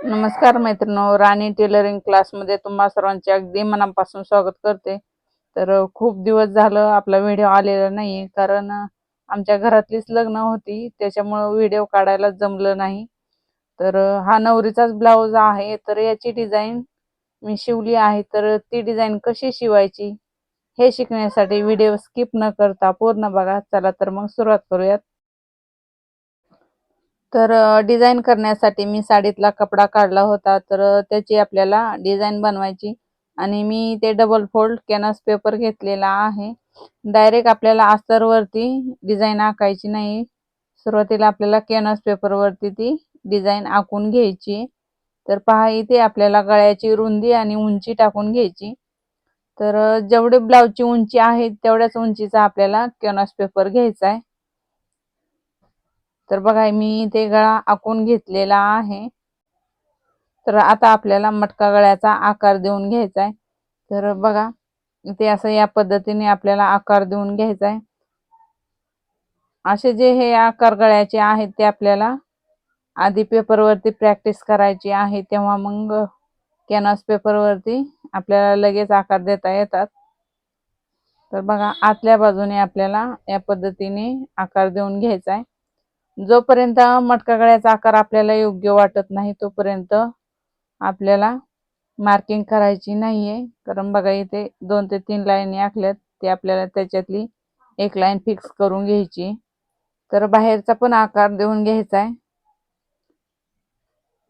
नमस्कार मैत्रिणो राणी टेलरिंग क्लासमध्ये तुम्हा सर्वांचे अगदी मनापासून स्वागत करते. तर खूप दिवस झालं आपला व्हिडिओ आलेला नाही कारण आमच्या घरातलीच लग्न होती त्याच्यामुळं व्हिडिओ काढायला जमलं नाही. तर हा नवरीचाच ब्लाऊज आहे तर याची डिझाईन मी शिवली आहे तर ती डिझाईन कशी शिवायची हे शिकण्यासाठी व्हिडिओ स्किप न करता पूर्ण बघा. चला तर मग सुरुवात करूयात. तर डिझाईन करण्यासाठी मी साडीतला कपडा काढला होता. तर त्याची आपल्याला डिझाईन बनवायची आणि मी ते डबल फोल्ड कॅनस पेपर घेतलेला आहे. डायरेक्ट आपल्याला अस्तरवरती डिझाईन आखायची नाही. सुरुवातीला आपल्याला कॅनस पेपरवरती ती डिझाईन आखून घ्यायची. तर पहा इथे आपल्याला गळ्याची रुंदी आणि उंची टाकून घ्यायची. तर जेवढे ब्लाऊजची उंची आहे तेवढ्याच उंचीचा आपल्याला कॅनस पेपर घ्यायचा आहे. तर बघा मी ते गळा आखून घेतलेला आहे. तर आता आपल्याला मटका गळ्याचा आकार देऊन घ्यायचा आहे. तर बघा ते असं या पद्धतीने आपल्याला आकार देऊन घ्यायचा आहे. असे जे हे आकार गळ्याचे आहेत ते आपल्याला आधी पेपरवरती प्रॅक्टिस करायची आहे तेव्हा मग कॅनव्हास पेपरवरती आपल्याला लगेच आकार देता येतात. तर बघा आतल्या बाजूने आपल्याला या पद्धतीने आकार देऊन घ्यायचा आहे. जोपर्यंत मटका गळ्याचा आकार आपल्याला योग्य वाटत नाही तोपर्यंत आपल्याला मार्किंग करायची नाहीये. कारण बघा इथे दोन ते तीन लाईनी आखल्यात ते आपल्याला त्याच्यातली एक लाईन फिक्स करून घ्यायची. तर बाहेरचा पण आकार देऊन घ्यायचा आहे.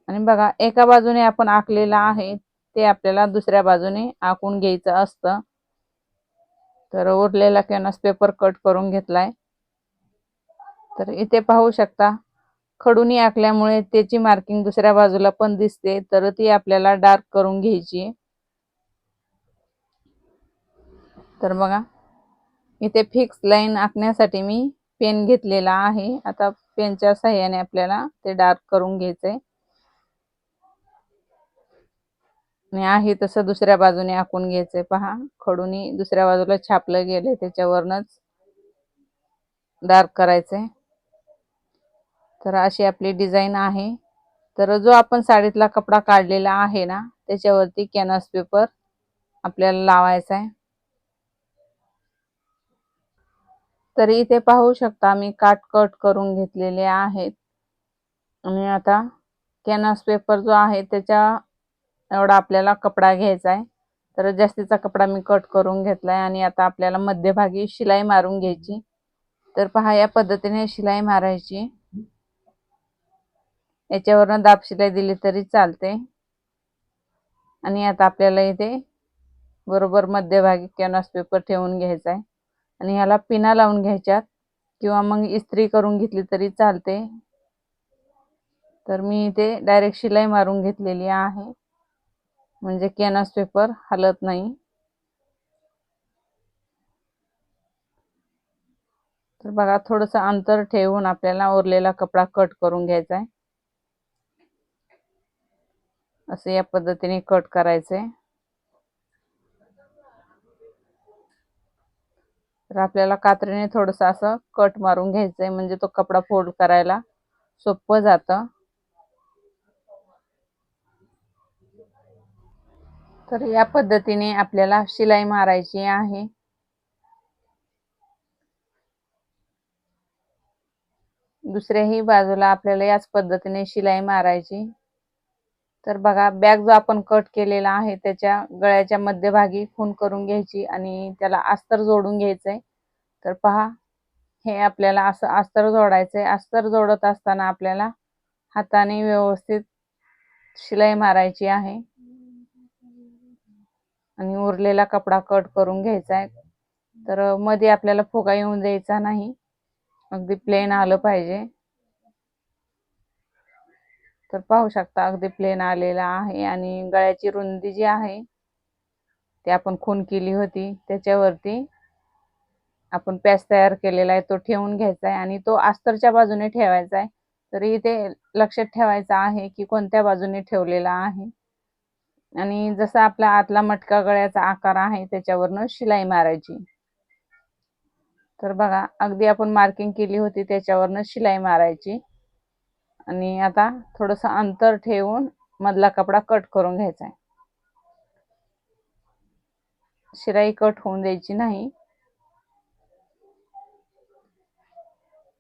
आणि बघा एका बाजूने आपण आखलेला आहे ते आपल्याला दुसऱ्या बाजूने आखून घ्यायचं असतं. तर उरलेला कॅनस पेपर कट करून घेतलाय. तर इथे पाहू शकता खडूनी आखल्यामुळे त्याची मार्किंग दुसऱ्या बाजूला पण दिसते तर ती आपल्याला डार्क करून घ्यायची. तर बघा इथे फिक्स लाईन आखण्यासाठी मी पेन घेतलेला आहे. आता पेनच्या सहाय्याने आपल्याला ते डार्क करून घ्यायचंय. आणि आहे तसं दुसऱ्या बाजूने आखून घ्यायचंय. पहा खडूनी दुसऱ्या बाजूला छापलं गेलंय त्याच्यावरनच डार्क करायचंय. तर अशी आपली डिझाईन आहे. तर जो आपण साडीतला कपडा काढलेला आहे ना त्याच्यावरती कॅनव्हास पेपर आपल्याला लावायचा आहे. तर इथे पाहू शकता मी काट कट करून घेतलेले आहेत. आणि आता कॅनव्हास पेपर जो आहे त्याच्या एवढा आपल्याला कपडा घ्यायचा आहे. तर जास्तीचा कपडा मी कट करून घेतला आहे आणि आता आपल्याला मध्यभागी शिलाई मारून घ्यायची. तर पहा या पद्धतीने शिलाई मारायची. याच्यावरनं दाब शिलाई दिली तरी चालते. आणि आता आपल्याला इथे बरोबर मध्यभागी कॅनॉस पेपर ठेवून घ्यायचा आहे आणि ह्याला पिना लावून घ्यायच्यात. किंवा मग इस्त्री करून घेतली तरी चालते. तर मी इथे डायरेक्ट शिलाई मारून घेतलेली आहे. म्हणजे कॅनॉस पेपर हलत नाही. तर बघा थोडंसं अंतर ठेवून आपल्याला उरलेला कपडा कट करून घ्यायचा आहे असं या पद्धतीने कट करायचे. तर आपल्याला कात्रीने थोडंसं असं कट मारून घ्यायचंय म्हणजे तो कपडा फोल्ड करायला सोपं जातं. तर या पद्धतीने आपल्याला शिलाई मारायची आहे. दुसऱ्याही बाजूला आपल्याला याच पद्धतीने शिलाई मारायची. तर बघा बॅग जो आपण कट केलेला आहे त्याच्या गळ्याच्या मध्यभागी खून करून घ्यायची आणि त्याला अस्तर जोडून घ्यायचंय. तर पहा हे आपल्याला असं अस्तर जोडायचंय. अस्तर जोडत असताना आपल्याला हाताने व्यवस्थित शिलाई मारायची आहे. आणि उरलेला कपडा कट करून घ्यायचा आहे तर मध्ये आपल्याला फुगा येऊन द्यायचा नाही. अगदी प्लेन आलं पाहिजे. तर पाहू शकता अगदी प्लेन आलेला आहे आणि गळ्याची रुंदी जी आहे ती आपण खून केली होती. त्याच्यावरती आपण पॅच तयार केलेला आहे तो ठेवून घ्यायचा आहे आणि तो अस्तरच्या बाजूने ठेवायचा आहे. तरी इथे लक्षात ठेवायचं आहे की कोणत्या बाजूने ठेवलेला आहे. आणि जसा आपला आतला मटका गळ्याचा आकार आहे त्याच्यावरनं शिलाई मारायची. तर बघा अगदी आपण मार्किंग केली होती त्याच्यावरनं शिलाई मारायची. आणि आता थोडंसं अंतर ठेवून मधला कपडा कट करून घ्यायचा आहे. शिराई कट होऊन द्यायची नाही.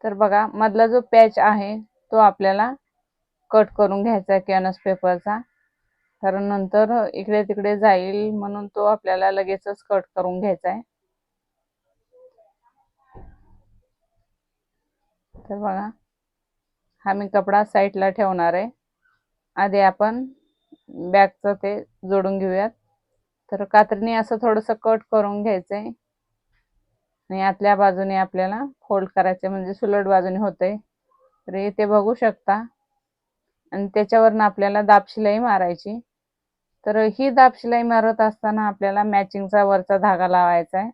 तर बघा मधला जो पॅच आहे तो आपल्याला कट करून घ्यायचा आहे कॅनस पेपरचा. कारण नंतर इकडे तिकडे जाईल म्हणून तो आपल्याला लगेचच कट करून घ्यायचा आहे. तर बघा हा मी कपडा साईडला ठेवणार आहे. आधी आपण बॅगचं ते जोडून घेऊयात. तर कात्रीने असं थोडंसं कट करून घ्यायचं आहे आणि आतल्या बाजूने आपल्याला फोल्ड करायचे म्हणजे सुलट बाजूने होते तर इथे बघू शकता. आणि त्याच्यावरनं आपल्याला दापशिलाई मारायची. तर ही दापशिलाई मारत असताना आपल्याला मॅचिंगचा वरचा धागा लावायचा आहे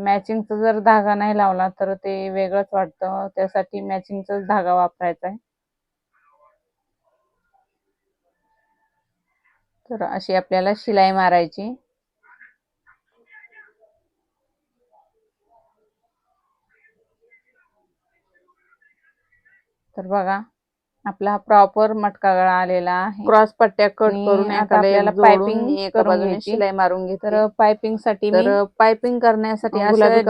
मॅचिंगचा जर धागा नाही लावला तर ते वेगळंच वाटतं. त्यासाठी मॅचिंगचाच धागा वापरायचा आहे. तर अशी आपल्याला शिलाई मारायची. तर बघा आपला प्रॉपर मटका गळा आलेला आहे. क्रॉस पट्ट्या कट करून आपल्याला पायपिंग एका बाजूने शिलाई मारून घे तर पायपिंगसाठी तर पायपिंग करण्यासाठी गुलाबी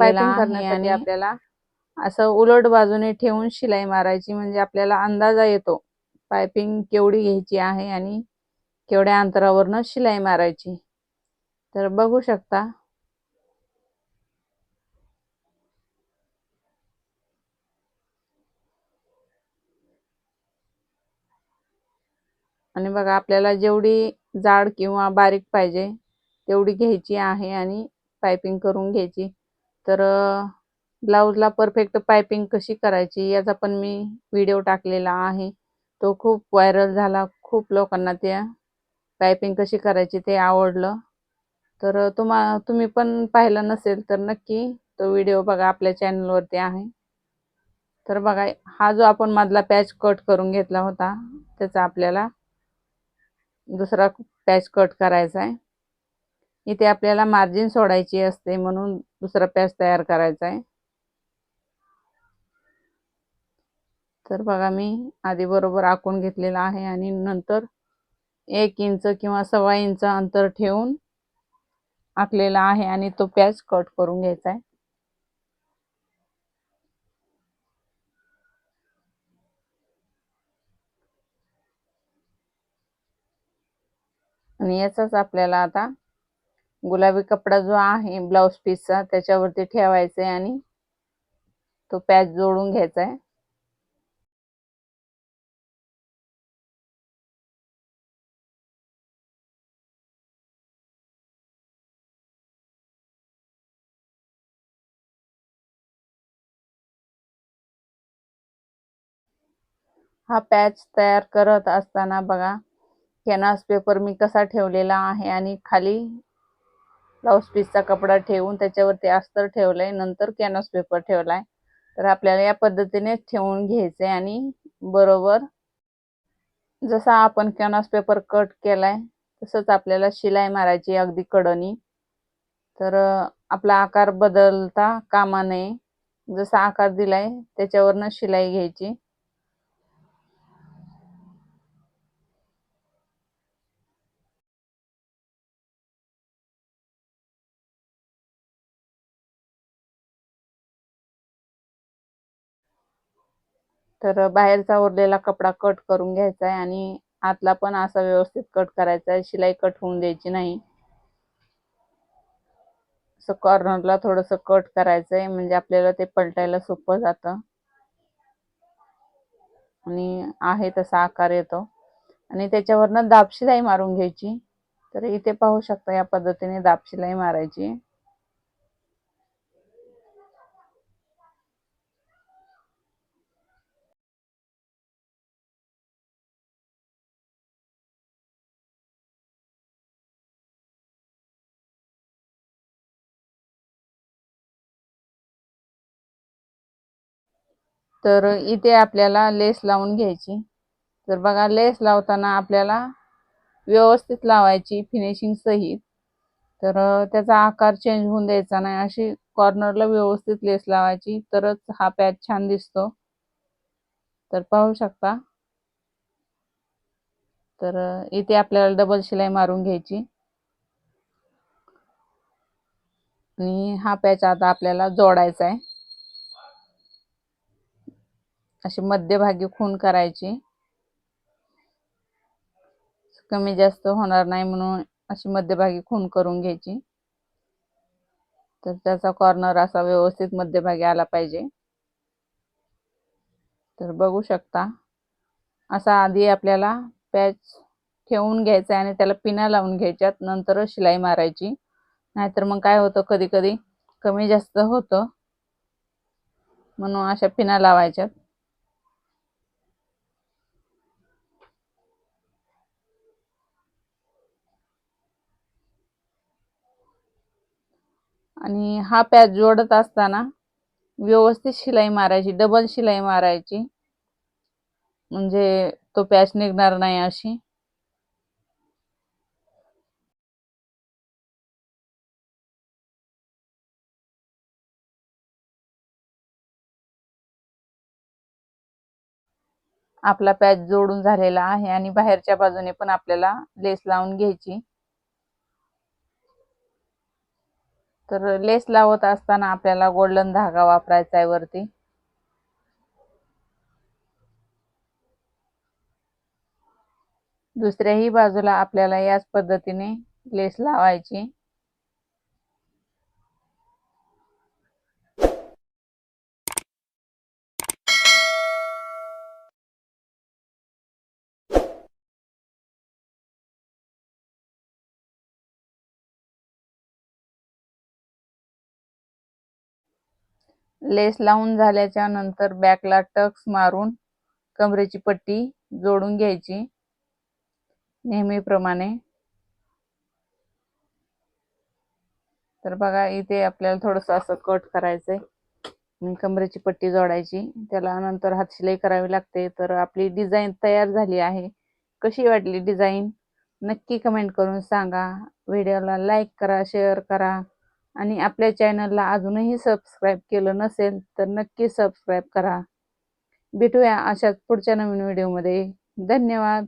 पायपिंग करण्यासाठी आपल्याला असं उलट बाजूने ठेवून शिलाई मारायची म्हणजे आपल्याला अंदाजा येतो. पायपिंग केवढी घ्यायची आहे आणि केवढ्या अंतरावरनं शिलाई मारायची. तर बघू शकता. आणि बघा आपल्याला जेवढी जाड किंवा बारीक पाहिजे तेवढी घ्यायची आहे आणि पायपिंग करून घ्यायची. तर ब्लाऊजला परफेक्ट पायपिंग कशी करायची याचा पण मी व्हिडिओ टाकलेला आहे. तो खूप व्हायरल झाला खूप लोकांना त्या पायपिंग कशी करायची ते आवडलं. तर तुम्हा तुम्ही पण पाहिलं नसेल तर नक्की तो व्हिडिओ बघा आपल्या चॅनलवरती आहे. तर बघा हा जो आपण मधला पॅच कट करून घेतला होता त्याचा आपल्याला दुसरा पॅच कट करायचा आहे. इथे आपल्याला मार्जिन सोडायची असते म्हणून दुसरा पॅच तयार करायचा आहे. तर बघा मी आधी बरोबर आखून घेतलेला आहे आणि नंतर एक इंच किंवा सव्वा इंच अंतर ठेवून आखलेला आहे आणि तो पॅच कट करून घ्यायचा आहे. आणि याचाच आपल्याला आता गुलाबी कपडा जो आहे ब्लाऊज पीसचा त्याच्यावरती ठेवायचा आहे आणि तो पॅच जोडून घ्यायचा आहे हा पॅच तयार करत असताना बघा कॅनव्हास पेपर मी कसा ठेवलेला आहे आणि खाली ब्लाऊज पीसचा कपडा ठेवून त्याच्यावरती अस्तर ठेवलंय नंतर कॅनव्हास पेपर ठेवलाय. तर आपल्याला या पद्धतीने ठेवून घ्यायचे आणि बरोबर जसा आपण कॅनव्हास पेपर कट केलाय तसंच आपल्याला शिलाई मारायची अगदी कडनी. तर आपला आकार बदलता कामा नये. जसा आकार दिलाय त्याच्यावरनं शिलाई घ्यायची. तर बाहेरचा उरलेला कपडा कट करून घ्यायचा आहे आणि आतला पण असा व्यवस्थित कट करायचा आहे शिलाई कट होऊन द्यायची नाही. असं कॉर्नरला थोडंसं कट करायचं आहे म्हणजे आपल्याला ते पलटायला सोपं जातं. आणि आहे तसा आकार येतो. आणि त्याच्यावरनं दाब शिलाई मारून घ्यायची. तर इथे पाहू शकता या पद्धतीने दाब शिलाई मारायची. तर इथे आपल्याला लेस लावून घ्यायची. तर बघा लेस लावताना आपल्याला व्यवस्थित लावायची फिनिशिंग सहित. तर त्याचा आकार चेंज होऊन द्यायचा नाही. अशी कॉर्नरला व्यवस्थित लेस लावायची. तरच हा पॅच छान दिसतो. तर पाहू शकता. तर इथे आपल्याला डबल शिलाई मारून घ्यायची. आणि हा पॅच आता आपल्याला जोडायचा आहे. अशी मध्यभागी खून करायची. कमी जास्त होणार नाही म्हणून अशी मध्यभागी खून करून घ्यायची. तर त्याचा कॉर्नर असा व्यवस्थित मध्यभागी आला पाहिजे. तर बघू शकता. असा आधी आपल्याला पॅच ठेवून घ्यायचा आणि त्याला पिना लावून घ्यायच्यात नंतरच शिलाई मारायची. नाहीतर मग काय होतं? कधी कधी कमी जास्त होतं. म्हणून अशा पिना लावायच्यात. आणि हा पॅच जोडत असताना व्यवस्थित शिलाई मारायची डबल शिलाई मारायची. म्हणजे तो पॅच निघणार नाही अशी. आपला पॅच जोडून झालेला आहे आणि बाहेरच्या बाजूने पण आपल्याला लेस लावून घ्यायची. तर लेस लावत असताना आपल्याला गोल्डन धागा वापरायचा आहे वरती. दुसऱ्याही बाजूला आपल्याला याच पद्धतीने लेस लावायची. लेस लावून झाल्याच्यानंतर बॅकला टक्स मारून कमरेची पट्टी जोडून घ्यायची. नेहमीप्रमाणे. तर बघा इथे आपल्याला थोडंसं असं कट करायचंय. आहे कमरेची पट्टी जोडायची. त्याला नंतर हात शिलाई करावी लागते. तर आपली डिझाईन तयार झाली आहे. कशी वाटली डिझाईन नक्की कमेंट करून सांगा. व्हिडिओला लाईक करा शेअर करा. आणि आपल्या चॅनलला अजूनही सबस्क्राईब केलं नसेल तर नक्की सबस्क्राईब करा. भेटूया अशाच पुढच्या नवीन व्हिडिओमध्ये धन्यवाद!